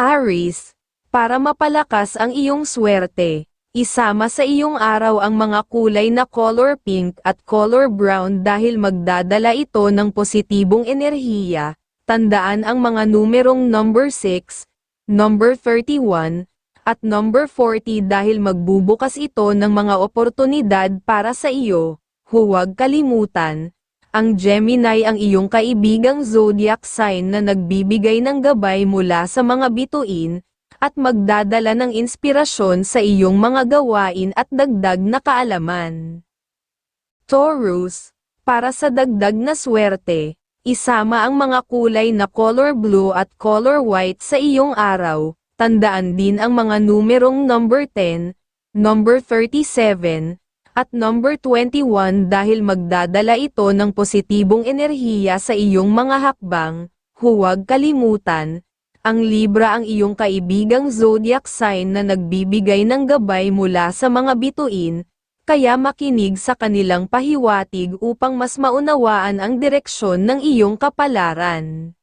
Aris, para mapalakas ang iyong swerte, isama sa iyong araw ang mga kulay na color pink at color brown dahil magdadala ito ng positibong enerhiya. Tandaan ang mga numerong number 6, number 31, at number 40 dahil magbubukas ito ng mga oportunidad para sa iyo. Huwag kalimutan, ang Gemini ang iyong kaibigang zodiac sign na nagbibigay ng gabay mula sa mga bituin, at magdadala ng inspirasyon sa iyong mga gawain at dagdag na kaalaman. Taurus, para sa dagdag na swerte, isama ang mga kulay na color blue at color white sa iyong araw, tandaan din ang mga numerong number 10, number 37, at number 21 dahil magdadala ito ng positibong enerhiya sa iyong mga hakbang, huwag kalimutan, ang Libra ang iyong kaibigang zodiac sign na nagbibigay ng gabay mula sa mga bituin, kaya makinig sa kanilang pahiwatig upang mas maunawaan ang direksyon ng iyong kapalaran.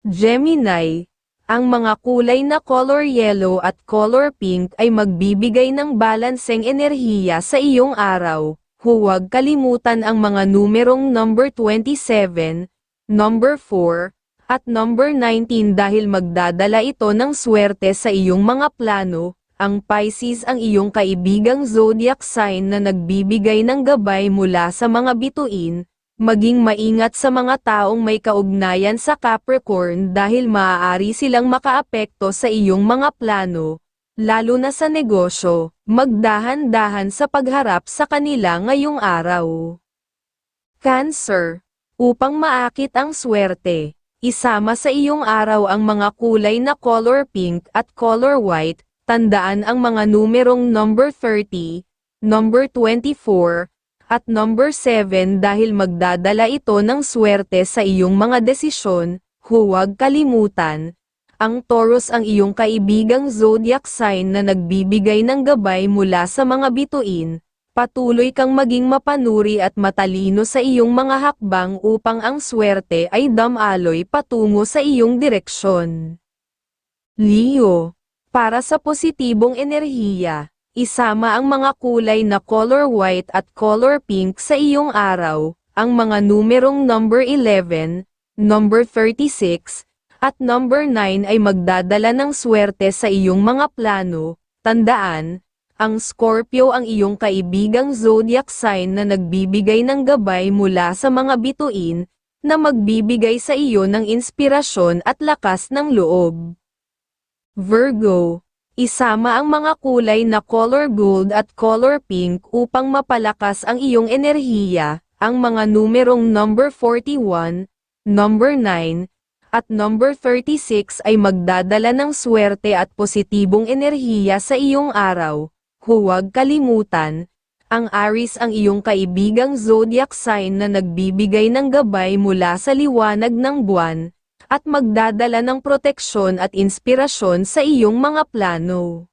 Gemini, ang mga kulay na color yellow at color pink ay magbibigay ng balanseng enerhiya sa iyong araw. Huwag kalimutan ang mga numerong number 27, number 4, at number 19 dahil magdadala ito ng swerte sa iyong mga plano. Ang Pisces ang iyong kaibigang zodiac sign na nagbibigay ng gabay mula sa mga bituin, maging maingat sa mga taong may kaugnayan sa Capricorn dahil maaari silang makaapekto sa iyong mga plano, lalo na sa negosyo, magdahan-dahan sa pagharap sa kanila ngayong araw. Cancer, upang maakit ang swerte, isama sa iyong araw ang mga kulay na color pink at color white, tandaan ang mga numerong number 30, number 24, at number 7 dahil magdadala ito ng swerte sa iyong mga desisyon, huwag kalimutan. Ang Taurus ang iyong kaibigang zodiac sign na nagbibigay ng gabay mula sa mga bituin, patuloy kang maging mapanuri at matalino sa iyong mga hakbang upang ang swerte ay damaloy patungo sa iyong direksyon. Leo, para sa positibong enerhiya, isama ang mga kulay na color white at color pink sa iyong araw, ang mga numerong number 11, number 36, at number 9 ay magdadala ng swerte sa iyong mga plano, tandaan, ang Scorpio ang iyong kaibigang zodiac sign na nagbibigay ng gabay mula sa mga bituin, na magbibigay sa iyo ng inspirasyon at lakas ng loob. Virgo, isama ang mga kulay na color gold at color pink upang mapalakas ang iyong enerhiya, ang mga numerong number 41, number 9, at number 36 ay magdadala ng swerte at positibong enerhiya sa iyong araw. Huwag kalimutan, ang Aries ang iyong kaibigang zodiac sign na nagbibigay ng gabay mula sa liwanag ng buwan, at magdadala ng proteksyon at inspirasyon sa iyong mga plano.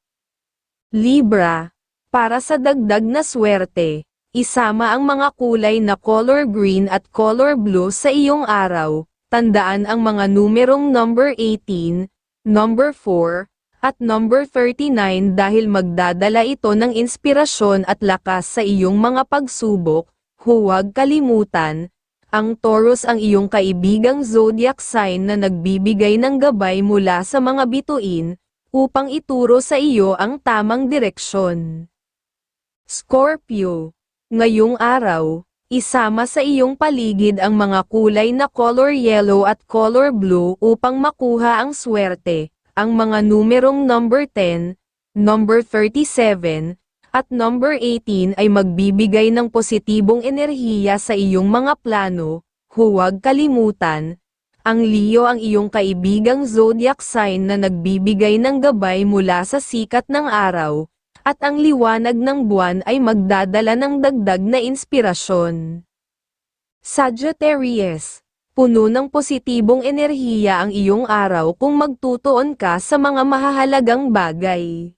Libra, para sa dagdag na swerte, isama ang mga kulay na color green at color blue sa iyong araw, tandaan ang mga numerong number 18, number 4, at number 39 dahil magdadala ito ng inspirasyon at lakas sa iyong mga pagsubok, huwag kalimutan, ang Taurus ang iyong kaibigang zodiac sign na nagbibigay ng gabay mula sa mga bituin, upang ituro sa iyo ang tamang direksyon. Scorpio, ngayong araw, isama sa iyong paligid ang mga kulay na color yellow at color blue upang makuha ang swerte ang mga numerong number 10, number 37, at number 18 ay magbibigay ng positibong enerhiya sa iyong mga plano, huwag kalimutan, ang Leo ang iyong kaibigang zodiac sign na nagbibigay ng gabay mula sa sikat ng araw, at ang liwanag ng buwan ay magdadala ng dagdag na inspirasyon. Sagittarius Puno ng positibong enerhiya ang iyong araw kung magtutuon ka sa mga mahahalagang bagay.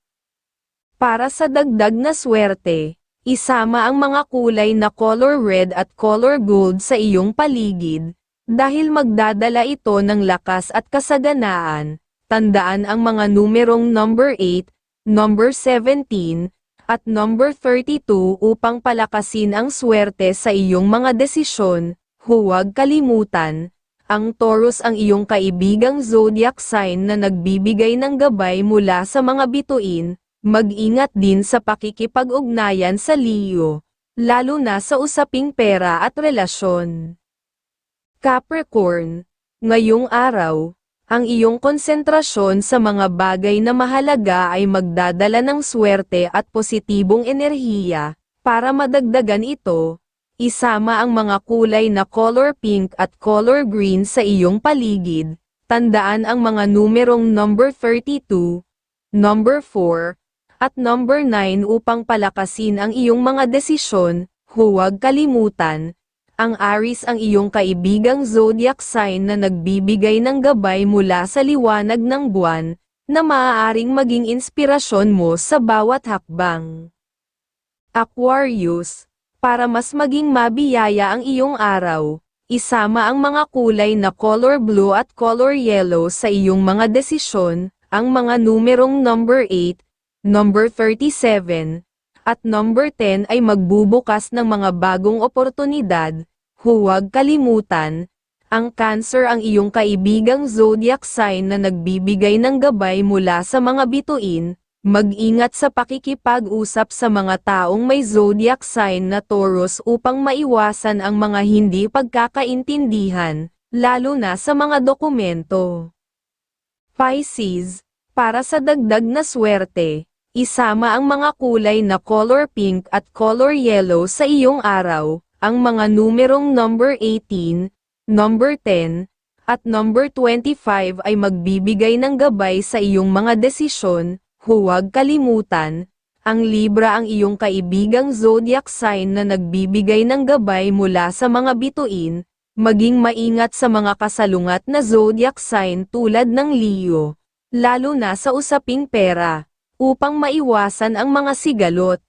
Para sa dagdag na swerte, isama ang mga kulay na color red at color gold sa iyong paligid, dahil magdadala ito ng lakas at kasaganaan, tandaan ang mga numerong number 8, number 17, at number 32 upang palakasin ang swerte sa iyong mga desisyon. Huwag kalimutan, ang Taurus ang iyong kaibigang zodiac sign na nagbibigay ng gabay mula sa mga bituin, mag-ingat din sa pakikipag-ugnayan sa Leo, lalo na sa usaping pera at relasyon. Capricorn, ngayong araw, ang iyong konsentrasyon sa mga bagay na mahalaga ay magdadala ng swerte at positibong enerhiya, para madagdagan ito, isama ang mga kulay na color pink at color green sa iyong paligid, tandaan ang mga numerong number 32, number 4, at number 9 upang palakasin ang iyong mga desisyon, huwag kalimutan, ang Aries ang iyong kaibigang zodiac sign na nagbibigay ng gabay mula sa liwanag ng buwan, na maaaring maging inspirasyon mo sa bawat hakbang. Aquarius, para mas maging mabiyaya ang iyong araw, isama ang mga kulay na color blue at color yellow sa iyong mga desisyon, ang mga numerong number 8, number 37, at number 10 ay magbubukas ng mga bagong oportunidad, huwag kalimutan, ang Cancer ang iyong kaibigang zodiac sign na nagbibigay ng gabay mula sa mga bituin, mag-ingat sa pakikipag-usap sa mga taong may zodiac sign na Taurus upang maiwasan ang mga hindi pagkakaintindihan, lalo na sa mga dokumento. Pisces, para sa dagdag na swerte, isama ang mga kulay na color pink at color yellow sa iyong araw, ang mga numerong number 18, number 10, at number 25 ay magbibigay ng gabay sa iyong mga desisyon, huwag kalimutan, ang Libra ang iyong kaibigang zodiac sign na nagbibigay ng gabay mula sa mga bituin, maging maingat sa mga kasalungat na zodiac sign tulad ng Leo, lalo na sa usaping pera, upang maiwasan ang mga sigalot.